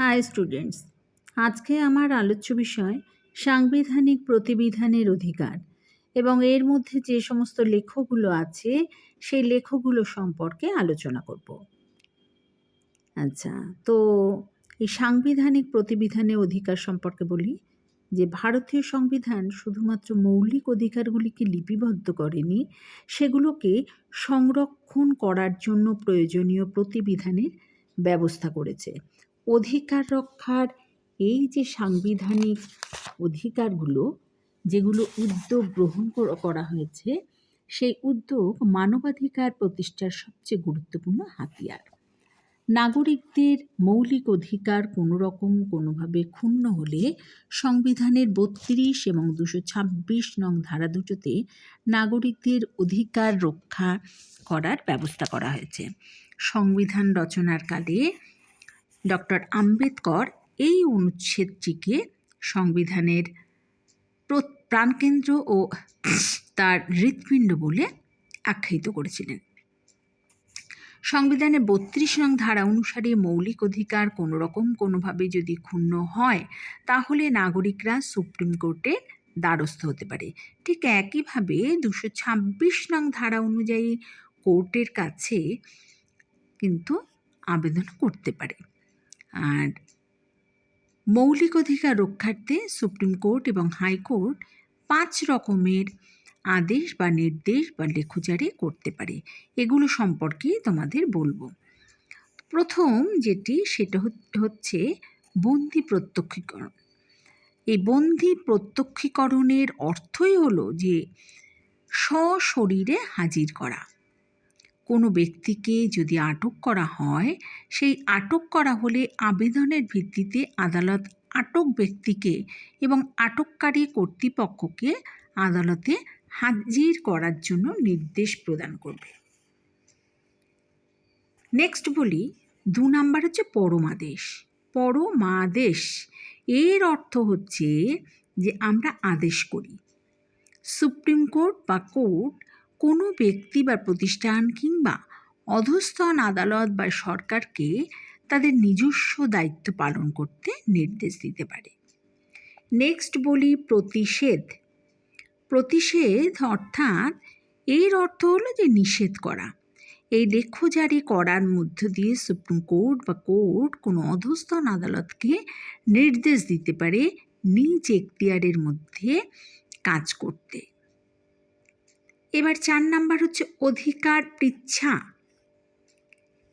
High students আজকে আমার আলোচ্য বিষয় সাংবিধানিক প্রতিবিধানের অধিকার এবং এর মধ্যে যে সমস্ত লেখগুলো আছে, সেই লেখগুলো সম্পর্কে আলোচনা করব। আচ্ছা তো এই সাংবিধানিক প্রতিবিধানের অধিকার সম্পর্কে বলি, যে ভারতীয় সংবিধান শুধুমাত্র মৌলিক অধিকারগুলিকে লিপিবদ্ধ করেনি, সেগুলোকে সংরক্ষণ করার জন্য প্রয়োজনীয় প্রতিবিধানের ব্যবস্থা করেছে। অধিকার রক্ষার এই যে সাংবিধানিক অধিকারগুলো, যেগুলো উদ্যোগ গ্রহণ করা হয়েছে, সেই উদ্যোগ মানবাধিকার প্রতিষ্ঠার সবচেয়ে গুরুত্বপূর্ণ হাতিয়ার। নাগরিকদের মৌলিক অধিকার কোনো রকম কোনোভাবে ক্ষুণ্ণ হলে সংবিধানের বত্রিশ এবং দুশো ছাব্বিশ নং ধারা দুটোতে নাগরিকদের অধিকার রক্ষা করার ব্যবস্থা করা হয়েছে। সংবিধান রচনার কালে ডক্টর আম্বেদকর এই অনুচ্ছেদটিকে সংবিধানের প্রাণকেন্দ্র ও তার হৃৎপিণ্ড বলে আখ্যায়িত করেছিলেন। সংবিধানের বত্রিশ নং ধারা অনুসারে মৌলিক অধিকার কোনো রকম কোনোভাবে যদি ক্ষুণ্ণ হয়, তাহলে নাগরিকরা সুপ্রিম কোর্টে দ্বারস্থ হতে পারে। ঠিক একইভাবে দুশো ছাব্বিশ নং ধারা অনুযায়ী কোর্টের কাছে কিন্তু আবেদন করতে পারে। আর মৌলিক অধিকার রক্ষার্থে সুপ্রিম কোর্ট এবং হাইকোর্ট পাঁচ রকমের আদেশ বা নির্দেশ বা লেখুজারি করতে পারে। এগুলো সম্পর্কে তোমাদের বলব। প্রথম যেটি, সেটা হচ্ছে বন্দি প্রত্যক্ষীকরণ। এই বন্দি প্রত্যক্ষীকরণের অর্থই হলো যে সশরীরে হাজির করা। কোনো ব্যক্তিকে যদি আটক করা হয়, সেই আটক করা হলে আবেদনের ভিত্তিতে আদালত আটক ব্যক্তিকে এবং আটককারী কর্তৃপক্ষকে আদালতে হাজির করার জন্য নির্দেশ প্রদান করবে। নেক্সট বলি, দু নাম্বার হচ্ছে পরমাদেশ। পরমাদেশ, এর অর্থ হচ্ছে যে আমরা আদেশ করি। সুপ্রিম কোর্ট বা কোর্ট কোনো ব্যক্তি বা প্রতিষ্ঠান কিংবা অধস্তন আদালত বা সরকারকে তাদের নিজস্ব দায়িত্ব পালন করতে নির্দেশ দিতে পারে। নেক্সট বলি প্রতিষেধ। প্রতিষেধ অর্থাৎ এর অর্থ হলো যে নিষেধ করা। এই লেখ্য জারি করার মধ্য দিয়ে সুপ্রিম কোর্ট বা কোর্ট কোনো অধস্তন আদালতকে নির্দেশ দিতে পারে নিজ এখতিয়ারের মধ্যে কাজ করতে। এবার চার নাম্বার হচ্ছে অধিকার পৃচ্ছা।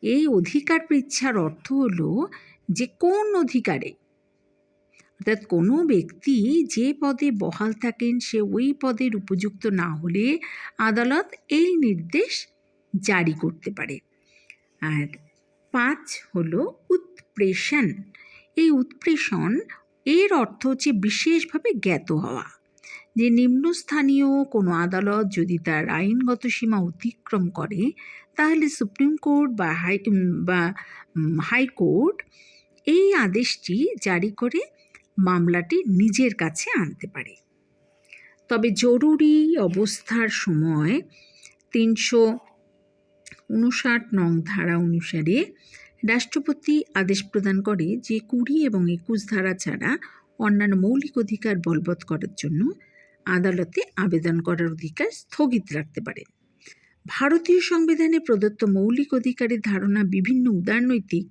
এই অধিকার পৃচ্ছার অর্থ হলো যে কোন অধিকারে, অর্থাৎ কোনো ব্যক্তি যে পদে বহাল থাকেন সে ওই পদের উপযুক্ত না হলে আদালত এই নির্দেশ জারি করতে পারে। আর পাঁচ হলো উৎপ্রেষণ। এই উৎপ্রেষণ এর অর্থ হচ্ছে বিশেষভাবে জ্ঞাত হওয়া। যে নিম্নস্থানীয় কোনো আদালত যদি তার আইনগত সীমা অতিক্রম করে, তাহলে সুপ্রিম কোর্ট বা হাই বা হাইকোর্ট এই আদেশটি জারি করে মামলাটি নিজের কাছে আনতে পারে। তবে জরুরি অবস্থার সময় তিনশো উনষাট নং ধারা অনুসারে রাষ্ট্রপতি আদেশ প্রদান করে যে কুড়ি এবং একুশ ধারা ছাড়া অন্যান্য মৌলিক অধিকার বলবৎ করার জন্য আদালতে আবেদন করার অধিকার স্থগিত রাখতে পারেন ভারতীয় সংবিধানে প্রদত্ত মৌলিক অধিকারের ধারণা বিভিন্ন উদারনৈতিক,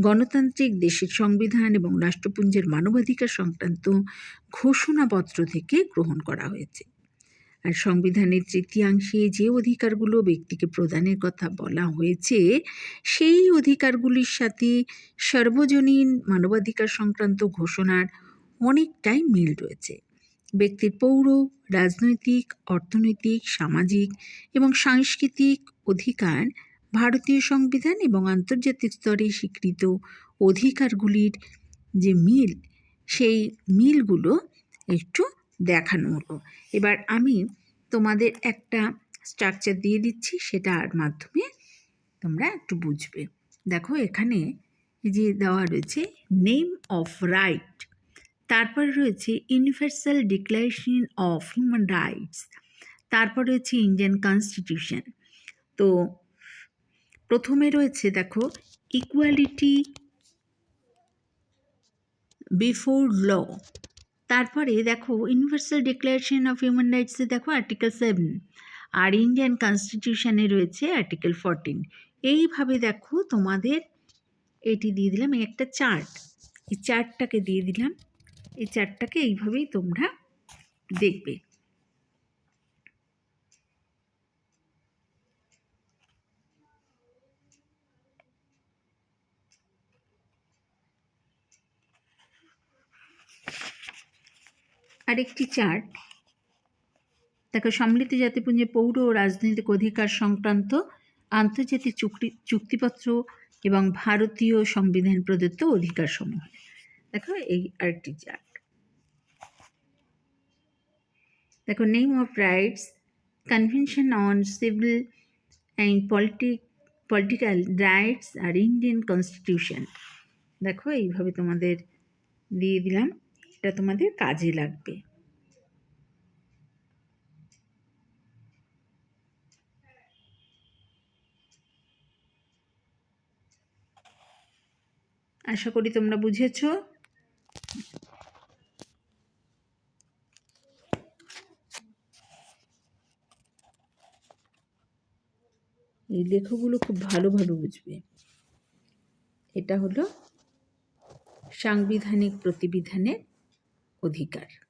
গণতান্ত্রিক, দেশের সংবিধান এবং রাষ্ট্রপুঞ্জের মানবাধিকার সংক্রান্ত ঘোষণাপত্র থেকে গ্রহণ করা হয়েছে। আর সংবিধানের তৃতীয়াংশে যে অধিকারগুলো ব্যক্তিকে প্রদানের কথা বলা হয়েছে, সেই অধিকারগুলির সাথে সর্বজনীন মানবাধিকার সংক্রান্ত ঘোষণার অনেকটাই মিল রয়েছে। ব্যক্তির পৌর, রাজনৈতিক, অর্থনৈতিক, সামাজিক এবং সাংস্কৃতিক অধিকার ভারতীয় সংবিধান এবং আন্তর্জাতিক স্তরে স্বীকৃত অধিকারগুলির যে মিল, সেই মিলগুলো একটু দেখানো হলো। এবার আমি তোমাদের একটা স্ট্রাকচার দিয়ে দিচ্ছি সেটার মাধ্যমে তোমরা একটু বুঝবে। দেখো এখানে যে দেওয়া রয়েছে নেম অফ রাইট তারপর রয়েছে universal declaration of human rights তারপর রয়েছে ইন্ডিয়ান কনস্টিটিউশন তো প্রথমে রয়েছে দেখো ইকুয়ালিটি বিফোর ল তারপরে দেখো ইউনিভার্সাল ডিক্লারেশন অফ হিউম্যান রাইটসে দেখো আর্টিকেল সেভেন আর ইন্ডিয়ান কনস্টিটিউশনে রয়েছে আর্টিকেল ফোরটিন এইভাবে দেখো তোমাদের এটি দিয়ে দিলাম একটা চার্ট এই চার্টটাকে দিয়ে দিলাম। এই চার্টটাকে এইভাবেই তোমরা দেখবে। আরেকটি চার্ট। দেখো, সম্মিলিত জাতিপুঞ্জের পৌর ও রাজনৈতিক অধিকার সংক্রান্ত আন্তর্জাতিক চুক্তি চুক্তিপত্র এবং ভারতীয় সংবিধান প্রদত্ত অধিকারসমূহ। দেখো, এই আরেকটি চার্ট দেখো name of rights convention on civil and politic political rights R Indian constitution দেখো, এইভাবে তোমাদের দিয়ে দিলাম, এটা তোমাদের কাজে লাগবে। আশা করি তোমরা বুঝেছ। এই লেখাগুলো খুব ভালোভাবে বুঝবে। এটা হলো সাংবিধানিক প্রতিবিধানের অধিকার।